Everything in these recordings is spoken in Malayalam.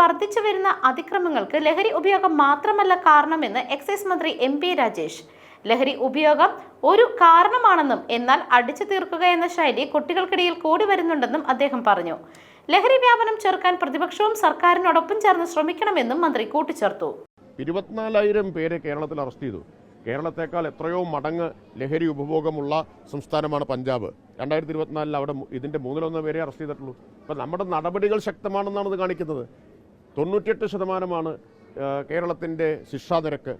വർദ്ധിച്ചു വരുന്ന അതിക്രമങ്ങൾക്ക് ലഹരി ഉപയോഗം മാത്രമല്ല കാരണമെന്ന് എക്സൈസ് മന്ത്രി എം പി രാജേഷ്. ലഹരി ഉപയോഗം ഒരു കാരണമാണെന്നും എന്നാൽ അടിച്ചു തീർക്കുക എന്ന ശൈലി കുട്ടികൾക്കിടയിൽ കൂടി വരുന്നുണ്ടെന്നും അദ്ദേഹം പറഞ്ഞു. ലഹരി വ്യാപനം ചെറുക്കാൻ പ്രതിപക്ഷവും സർക്കാരിനോടൊപ്പം ചേർന്ന് ശ്രമിക്കണമെന്നും മന്ത്രി കൂട്ടിച്ചേർത്തു. ഇരുപത്തിനാലായിരം പേരെ കേരളത്തിൽ അറസ്റ്റ് ചെയ്തു. കേരളത്തെക്കാൾ എത്രയോ മടങ്ങ് ലഹരി ഉപഭോഗമുള്ള സംസ്ഥാനമാണ് പഞ്ചാബ്. രണ്ടായിരത്തി ഇരുപത്തിനാലിൽ അവിടെ ഇതിന്റെ മൂന്നിലൊന്ന് പേരെ അറസ്റ്റ് ചെയ്തിട്ടുള്ളൂ. അപ്പം നമ്മുടെ നടപടികൾ ശക്തമാണെന്നാണ് ഇത് കാണിക്കുന്നത്. തൊണ്ണൂറ്റിയെട്ട് ശതമാനമാണ് കേരളത്തിന്റെ കേരളത്തിന്റെ ശിക്ഷാ നിരക്ക്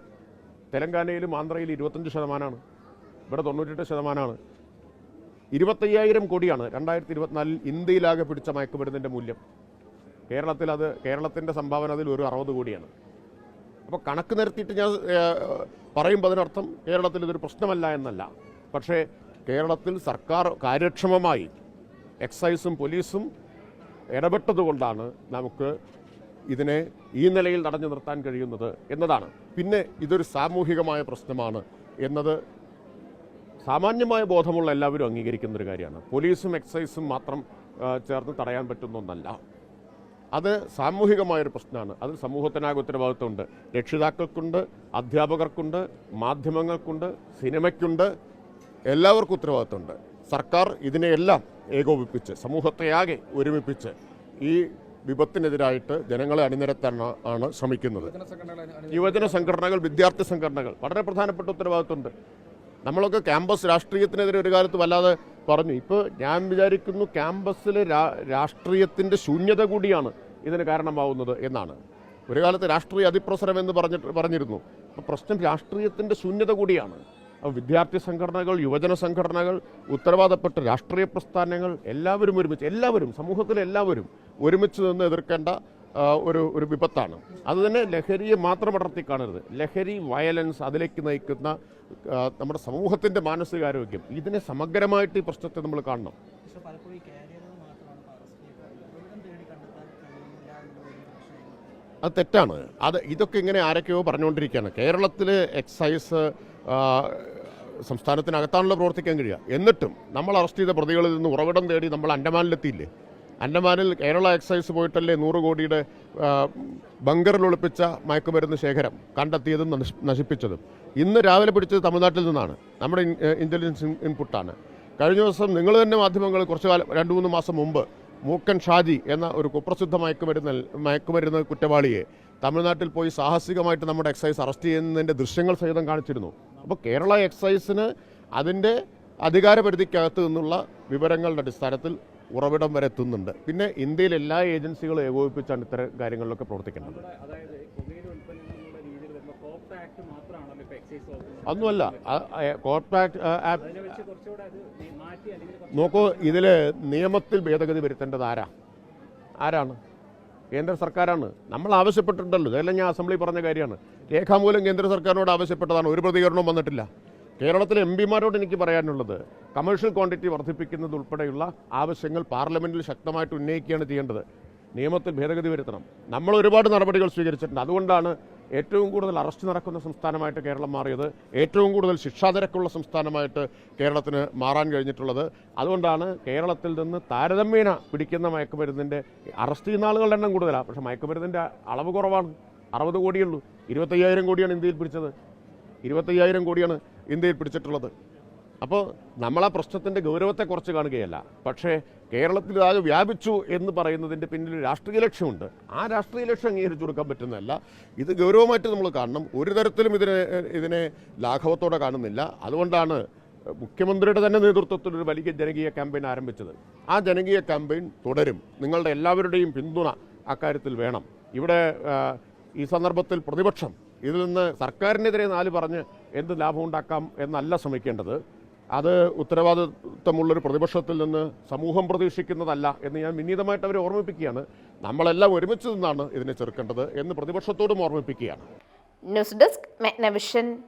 തെലങ്കാനയിലും ആന്ധ്രയിലും ഇരുപത്തഞ്ച് ശതമാനമാണ് ഇവിടെ തൊണ്ണൂറ്റെട്ട് ശതമാനമാണ് ഇരുപത്തയ്യായിരം കോടിയാണ് രണ്ടായിരത്തി ഇരുപത്തിനാലിൽ ഇന്ത്യയിലാകെ പിടിച്ച മയക്കുമരുന്നിന്റെ മൂല്യം. കേരളത്തിൽ അത് കേരളത്തിന്റെ സംഭാവന അതിൽ ഒരു അറുപത് കോടിയാണ്. അപ്പോൾ കണക്ക് നിരത്തിയിട്ട് ഞാൻ പറയുമ്പോൾ അതിനർത്ഥം കേരളത്തിൽ ഇതൊരു പ്രശ്നമല്ല എന്നല്ല. പക്ഷേ കേരളത്തിൽ സർക്കാർ കാര്യക്ഷമമായി എക്സൈസും പോലീസും ഇടപെട്ടതുകൊണ്ടാണ് നമുക്ക് ഇതിനെ ഈ നിലയിൽ തടഞ്ഞു നിർത്താൻ കഴിയുന്നത് എന്നതാണ്. പിന്നെ ഇതൊരു സാമൂഹികമായ പ്രശ്നമാണ് എന്നത് സാമാന്യമായ ബോധമുള്ള എല്ലാവരും അംഗീകരിക്കുന്ന ഒരു കാര്യമാണ്. പോലീസും എക്സൈസും മാത്രം ചേർന്ന് തടയാൻ പറ്റുന്ന ഒന്നല്ല. അത് സാമൂഹികമായൊരു പ്രശ്നമാണ്. അത് സമൂഹത്തിനാകെ ഉത്തരവാദിത്വമുണ്ട്. രക്ഷിതാക്കൾക്കുണ്ട് അധ്യാപകർക്കുണ്ട് മാധ്യമങ്ങൾക്കുണ്ട് സിനിമയ്ക്കുണ്ട് എല്ലാവർക്കും ഉത്തരവാദിത്വമുണ്ട്. സർക്കാർ ഇതിനെയെല്ലാം ഏകോപിപ്പിച്ച് സമൂഹത്തെയാകെ ഒരുമിപ്പിച്ച് ഈ വിപത്തിനെതിരായിട്ട് ജനങ്ങളെ അണിനിരത്താൻ ആണ് ശ്രമിക്കുന്നത്. യുവജന സംഘടനകൾ വിദ്യാർത്ഥി സംഘടനകൾ വളരെ പ്രധാനപ്പെട്ട ഉത്തരവാദിത്വമുണ്ട്. നമ്മളൊക്കെ ക്യാമ്പസ് രാഷ്ട്രീയത്തിനെതിരെ ഒരു കാലത്ത് വല്ലാതെ പറഞ്ഞു. ഇപ്പോൾ ഞാൻ വിചാരിക്കുന്നു ക്യാമ്പസിലെ രാഷ്ട്രീയത്തിന്റെ ശൂന്യത കൂടിയാണ് ഇതിന് കാരണമാവുന്നത് എന്നാണ്. ഒരു കാലത്ത് രാഷ്ട്രീയ അതിപ്രസരം എന്ന് പറഞ്ഞിട്ട് പറഞ്ഞിരുന്നു. അപ്പോൾ പ്രശ്നം രാഷ്ട്രീയത്തിന്റെ ശൂന്യത കൂടിയാണ്. വിദ്യാർത്ഥി സംഘടനകൾ യുവജന സംഘടനകൾ ഉത്തരവാദപ്പെട്ട രാഷ്ട്രീയ പ്രസ്ഥാനങ്ങൾ എല്ലാവരും ഒരുമിച്ച് എല്ലാവരും സമൂഹത്തിലെ എല്ലാവരും ഒരുമിച്ച് നിന്ന് എതിർക്കേണ്ട ഒരു ഒരു വിപത്താണ്. അതുതന്നെ ലഹരിയെ മാത്രം അടർത്തി കാണരുത്. ലഹരി വയലൻസ് അതിലേക്ക് നയിക്കുന്ന നമ്മുടെ സമൂഹത്തിന്റെ മാനസികാരോഗ്യം. ഇതിനെ സമഗ്രമായിട്ട് ഈ പ്രശ്നത്തെ നമ്മൾ കാണണം പക്ഷെ പലപ്പോഴും ഈ കാരിയറുകൾ മാത്രമാണ് ഇപ്പോൾ അറസ്റ്റ് ചെയ്യപ്പെടുന്നത് ഒരിടം തേടി കണ്ടെത്താൻ കഴിയുന്നില്ല എന്നുള്ള വലിയ പ്രശ്നമാണ് അത് തെറ്റാണ്. അത് ഇതൊക്കെ ഇങ്ങനെ ആരൊക്കെയോ പറഞ്ഞുകൊണ്ടിരിക്കുകയാണ്. കേരളത്തിൽ എക്സൈസ് സംസ്ഥാനത്തിനകത്താണല്ലോ പ്രവർത്തിക്കാൻ കഴിയുക. എന്നിട്ടും നമ്മൾ അറസ്റ്റ് ചെയ്ത പ്രതികളിൽ നിന്ന് ഉറവിടം തേടി നമ്മൾ അണ്ടമാനിലെത്തിയില്ലേ? അണ്ടമാനിൽ കേരള എക്സൈസ് പോയിട്ടല്ലേ നൂറ് കോടിയുടെ ബങ്കറിൽ ഒളിപ്പിച്ച മയക്കുമരുന്ന് ശേഖരം കണ്ടെത്തിയതും നശിപ്പിച്ചതും. ഇന്ന് രാവിലെ പിടിച്ചത് തമിഴ്നാട്ടിൽ നിന്നാണ്. നമ്മുടെ ഇന്റലിജൻസ് ഇൻപുട്ടാണ് കഴിഞ്ഞ ദിവസം നിങ്ങൾ തന്നെ മാധ്യമങ്ങൾ കുറച്ച് കാലം രണ്ട് മൂന്ന് മാസം മുമ്പ് മൂക്കൻ ഷാജി എന്ന ഒരു കുപ്രസിദ്ധ മയക്കുമരുന്ന് മയക്കുമരുന്ന് കുറ്റവാളിയെ തമിഴ്നാട്ടിൽ പോയി സാഹസികമായിട്ട് നമ്മുടെ എക്സൈസ് അറസ്റ്റ് ചെയ്യുന്നതിന്റെ ദൃശ്യങ്ങൾ സഹിതം കാണിച്ചിരുന്നു. അപ്പോൾ കേരള എക്സൈസിന് അതിന്റെ അധികാരപരിധിക്കകത്ത് നിന്നുള്ള വിവരങ്ങളുടെ അടിസ്ഥാനത്തിൽ ഉറവിടം വരെ എത്തുന്നുണ്ട്. പിന്നെ ഇന്ത്യയിൽ എല്ലാ ഏജൻസികളും ഏകോപിപ്പിച്ചാണ് ഇത്തരം കാര്യങ്ങളിലൊക്കെ പ്രവർത്തിക്കേണ്ടത്. വരുമ്പോൾ കോപ്പ് ആക്ട് നോക്കൂ ഇതിൽ നിയമത്തിൽ ഭേദഗതി വരുത്തേണ്ടത് ആരാ? ആരാണ്? കേന്ദ്ര സർക്കാരാണ്. നമ്മൾ ആവശ്യപ്പെട്ടിട്ടുണ്ടല്ലോ. ഇതെല്ലാം ഞാൻ അസംബ്ലി പറഞ്ഞ കാര്യമാണ്. രേഖാമൂലം കേന്ദ്ര സർക്കാരിനോട് ആവശ്യപ്പെട്ടതാണ്. ഒരു പ്രതികരണവും വന്നിട്ടില്ല. കേരളത്തിലെ എം പിമാരോട് എനിക്ക് പറയാനുള്ളത് കമേഴ്ഷ്യൽ ക്വാണ്ടിറ്റി വർദ്ധിപ്പിക്കുന്നത് ഉൾപ്പെടെയുള്ള ആവശ്യങ്ങൾ പാർലമെന്റിൽ ശക്തമായിട്ട് ഉന്നയിക്കുകയാണ് ചെയ്യേണ്ടത്. നിയമത്തിൽ ഭേദഗതി വരുത്തണം. നമ്മൾ ഒരുപാട് നടപടികൾ സ്വീകരിച്ചിട്ടുണ്ട്. അതുകൊണ്ടാണ് ഏറ്റവും കൂടുതൽ അറസ്റ്റ് നടക്കുന്ന സംസ്ഥാനമായിട്ട് കേരളം മാറിയത് ഏറ്റവും കൂടുതൽ ശിക്ഷാതിരക്കുള്ള സംസ്ഥാനമായിട്ട് കേരളത്തിന് മാറാൻ കഴിഞ്ഞിട്ടുള്ളത്. അതുകൊണ്ടാണ് കേരളത്തിൽ നിന്ന് താരതമ്യേന പിടിക്കുന്ന മയക്കുമരുന്നിന്റെ അറസ്റ്റ് ചെയ്യുന്ന ആളുകളുടെ എണ്ണം കൂടുതലാണ് പക്ഷേ മയക്കുമരുന്നിന്റെ അളവ് കുറവാണ്. അറുപത് കോടിയുള്ളൂ. ഇരുപത്തയ്യായിരം കോടിയാണ് ഇന്ത്യയിൽ പിടിച്ചത്. ഇരുപത്തയ്യായിരം കോടിയാണ് ഇന്ത്യയിൽ പിടിച്ചിട്ടുള്ളത്. അപ്പോൾ നമ്മൾ ആ പ്രശ്നത്തിന്റെ ഗൗരവത്തെ കുറച്ച് കാണുകയല്ല. പക്ഷേ കേരളത്തിൽ ഇതാകെ വ്യാപിച്ചു എന്ന് പറയുന്നതിന്റെ പിന്നിൽ രാഷ്ട്രീയ ലക്ഷ്യമുണ്ട്. ആ രാഷ്ട്രീയ ലക്ഷ്യം അംഗീകരിച്ചു കൊടുക്കാൻ പറ്റുന്നതല്ല. ഇത് ഗൗരവമായിട്ട് നമ്മൾ കാണണം. ഒരു തരത്തിലും ഇതിനെ ഇതിനെ ലാഘവത്തോടെ കാണുന്നില്ല. അതുകൊണ്ടാണ് മുഖ്യമന്ത്രിയുടെ തന്നെ നേതൃത്വത്തിൽ ഒരു വലിയ ജനകീയ ക്യാമ്പയിൻ ആരംഭിച്ചത്. ആ ജനകീയ ക്യാമ്പയിൻ തുടരും. നിങ്ങളുടെ എല്ലാവരുടെയും പിന്തുണ അക്കാര്യത്തിൽ വേണം. ഇവിടെ ഈ സന്ദർഭത്തിൽ പ്രതിപക്ഷം ഇതിൽ നിന്ന് സർക്കാരിനെതിരെ നാല് പറഞ്ഞ് എന്ത് ലാഭമുണ്ടാക്കാം എന്നല്ല ശ്രമിക്കേണ്ടത്. അത് ഉത്തരവാദിത്വമുള്ളൊരു പ്രതിപക്ഷത്തിൽ നിന്ന് സമൂഹം പ്രതീക്ഷിക്കുന്നതല്ല എന്ന് ഞാൻ വിനീതമായിട്ട് അവരെ ഓർമ്മിപ്പിക്കുകയാണ്. നമ്മളെല്ലാം ഒരുമിച്ച് നിന്നാണ് ഇതിനെ ചെറുക്കേണ്ടത് എന്ന് പ്രതിപക്ഷത്തോടും ഓർമ്മിപ്പിക്കുകയാണ്. News desk മെഗ്നവിഷൻ.